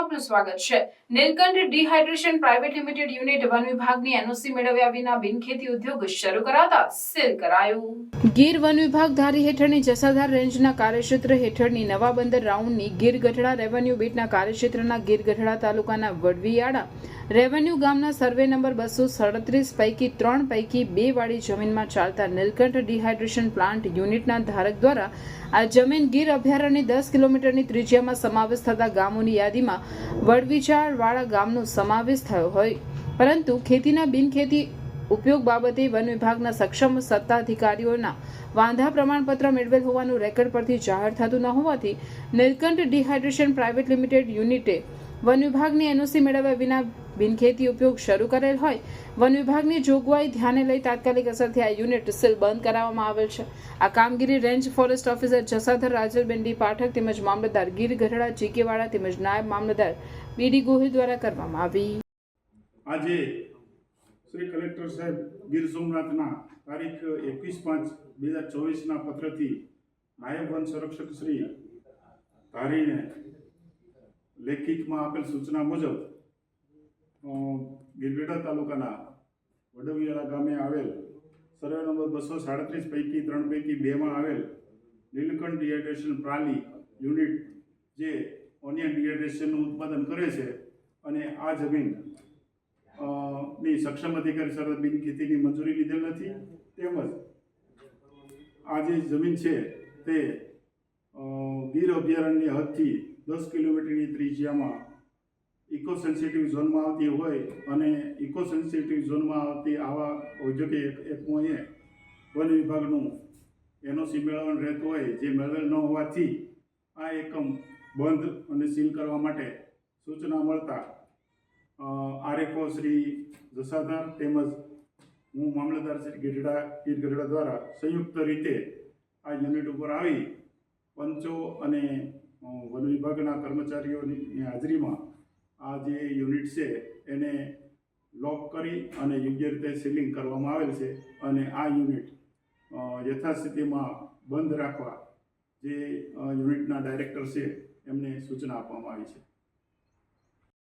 આપનું સ્વાગત છે. Neelkanth dehydration private limited unit one વિભાગની એનઓસી મેળવ્યા વિના બિનખેતી ઉદ્યોગ શરૂ કરાતા સીલ કરાયું. ગીર વન વિભાગ ધારી હેઠળની જસાધાર રેન્જના કાર્યક્ષેત્ર હેઠળની નવા બંદર રાઉન્ડની ગીર ગઢડા રેવન્યુ બીટના કાર્યક્ષેત્રના ગીર ગઢડા તાલુકાના વડવીયાળા રેવન્યુ ગામના સર્વે નંબર બસો સડત્રીસ પૈકી ત્રણ પૈકી બે વાળી જમીનમાં ચાલતા નીલકંઠ ડિહાઇડ્રેશન પ્લાન્ટ યુનિટના ધારક દ્વારા આ જમીન ગીર અભયારણ્યની દસ કિલોમીટરની ત્રિજ્યામાં સમાવેશ થતા ગામોની યાદીમાં વડવિચારવાળા ગામનો સમાવેશ થયો હોય. પરંતુ ખેતીના બિનખેતી ઉપયોગ બાબતે વન વિભાગના સક્ષમ સત્તાધિકારીઓના વાંધા પ્રમાણપત્ર મેળવેલ હોવાનું રેકર્ડ પરથી જાહેર થતું ન હોવાથી નીલકંઠ ડિહાઇડ્રેશન પ્રાઇવેટ લિમિટેડ યુનિટે વન વિભાગની એનઓસી મેળવ્યા વિના બિનખેતી ઉપયોગ શરૂ કરેલ હોય, વન વિભાગની જોગવાઈ ધ્યાને લઈ તાત્કાલિક અસરથી આ યુનિટ સીલ બંધ કરાવવામાં આવેલ છે. આ કામગીરી range forest officer Jasadhar Rajalben Pathak તેમજ મામલતદાર ગીર ગઢડા જીકેવાડા તેમજ નાયબ મામલતદાર બીડી ગોહિલ દ્વારા કરવામાં આવી. આજે શ્રી કલેક્ટર સાહેબ ગીર સોમનાથના તારીખ એકવીસ પાંચ બે હજાર ચોવીસના પત્રથી નાયબ વન સંરક્ષક શ્રી ધારીને લેખિતમાં આપેલ સૂચના મુજબ અ, તાલુકાના વડવિયાળા ગામે આવેલ સર્વે નંબર બસો સાડત્રીસ પૈકી ત્રણ પૈકી બેમાં આવેલ નીલકંઠ ડિહાઇડ્રેશન પ્રાલી યુનિટ જે ઓનિયન ડિહાઇડ્રેશનનું ઉત્પાદન કરે છે અને આ જમીનની સક્ષમ અધિકારી સરહદ બિન ખેતીની મંજૂરી લીધેલ નથી. તેમજ આ જે જમીન છે તે ગીર અભયારણ્ય હદથી દસ કિલોમીટરની ત્રિજ્યામાં ઇકો સેન્સિટિવ ઝોનમાં આવતી હોય અને ઇકો સેન્સિટિવ ઝોનમાં આવતી આવા ઔદ્યોગિક એકમોએ વન વિભાગનું એનઓસી મેળવવાનું રહેતું હોય, જે મેળવેલ ન હોવાથી આ એકમ બંધ અને સીલ કરવા માટે સૂચના મળતા આરએફઓ શ્રી જસાધાર તેમજ હું મામલતદાર શ્રી ગઢડા, ગીર ગઢડા દ્વારા સંયુક્ત રીતે આ યુનિટ ઉપર આવી પંચો અને વન વિભાગના કર્મચારીઓની હાજરીમાં આ જે યુનિટ છે, એને લોક કરી અને યોગ્ય રીતે સીલિંગ કરવામાં આવેલ છે અને આ યુનિટ યથાસ્થિતિમાં બંધ રાખવા જે યુનિટના ડાયરેક્ટર છે, એમને સૂચના આપવામાં આવી છે.